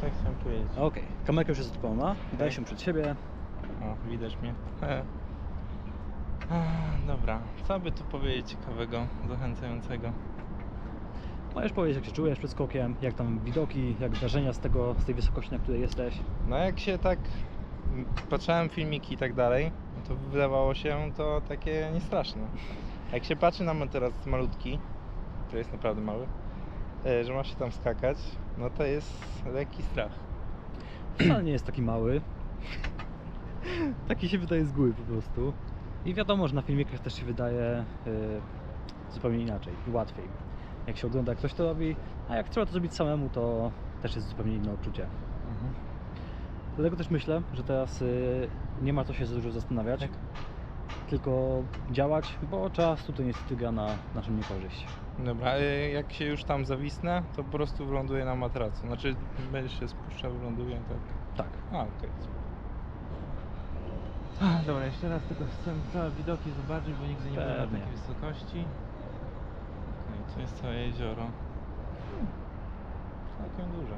tak chciałem powiedzieć. Okej, kamerka już jest odpalona, daj się przed siebie. O, widać mnie. E. Dobra, co by tu powiedzieć ciekawego, zachęcającego? Możesz powiedzieć jak się czujesz przed skokiem, jak tam widoki, jak wrażenia z tego, z tej wysokości, na której jesteś. No jak się tak mm, patrzyłem filmiki i tak dalej, to wydawało się to takie niestraszne. Jak się patrzy na mnie teraz malutki, który jest naprawdę mały, że ma się tam skakać, no to jest lekki strach. Wcale nie jest taki mały. Taki się wydaje z góry po prostu. I wiadomo, że na filmikach też się wydaje y, zupełnie inaczej, łatwiej. Jak się ogląda, jak ktoś to robi, a jak trzeba to zrobić samemu, to też jest zupełnie inne odczucie. Dlatego też myślę, że teraz y, nie ma co się za dużo zastanawiać, Tak. Tylko działać, bo czas tutaj niestety gra na naszą niekorzyść. Dobra, e, jak się już tam zawisnę, to po prostu wyląduję na matracu. Znaczy, będzie się spuszczał, wyląduję, tak? Tak. A, okej. Okay. Dobra, jeszcze raz tylko chcę całe widoki zobaczyć, bo nigdy nie byłem na Pewnie. takiej wysokości. Okej, tu jest całe jezioro. Hmm, Całkiem duże.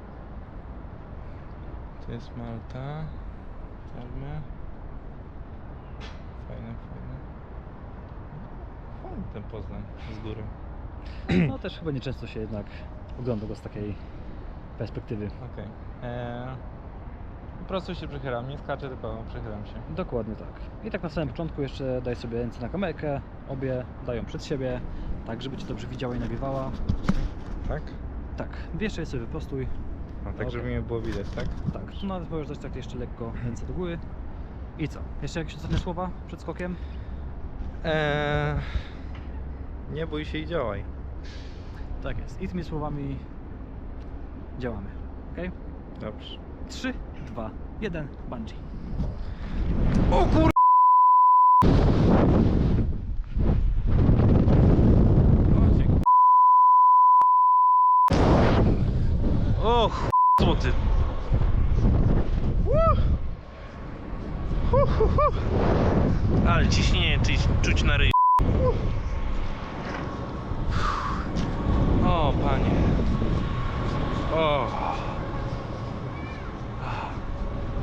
Tu jest Malta. Termy. Fajne, fajne. Fajny ten Poznań z góry. No też chyba nieczęsto się jednak ogląda go z takiej perspektywy. Okej. Eee, Po prostu się przechylam, nie skaczę, tylko przechylam się. Dokładnie tak. I tak na samym początku jeszcze daj sobie ręce na kamerkę, obie dają przed siebie, tak żeby Cię dobrze widziała i nagrywała. Tak? Tak, jeszcze je sobie wyprostuj. No, tak, Okej. żeby mnie było widać, tak? Tak, tu nawet możesz dać tak jeszcze lekko ręce do góry. I co? Jeszcze jakieś ostatnie słowa przed skokiem? Eee, nie bój się i działaj. Tak jest. I tymi słowami działamy. Ok? Dobrze. 3, 2, 1, bungee. O kur... O ch... złoty. Ale ciśnienie czuć, czuć na ryj. O panie. O.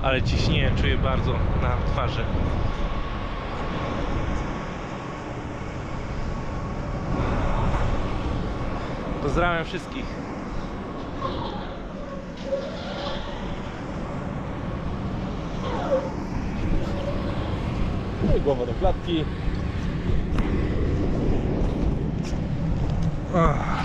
Ale ciśnienie czuję bardzo na twarzy. Pozdrawiam wszystkich. No i głowa do klatki. Ach.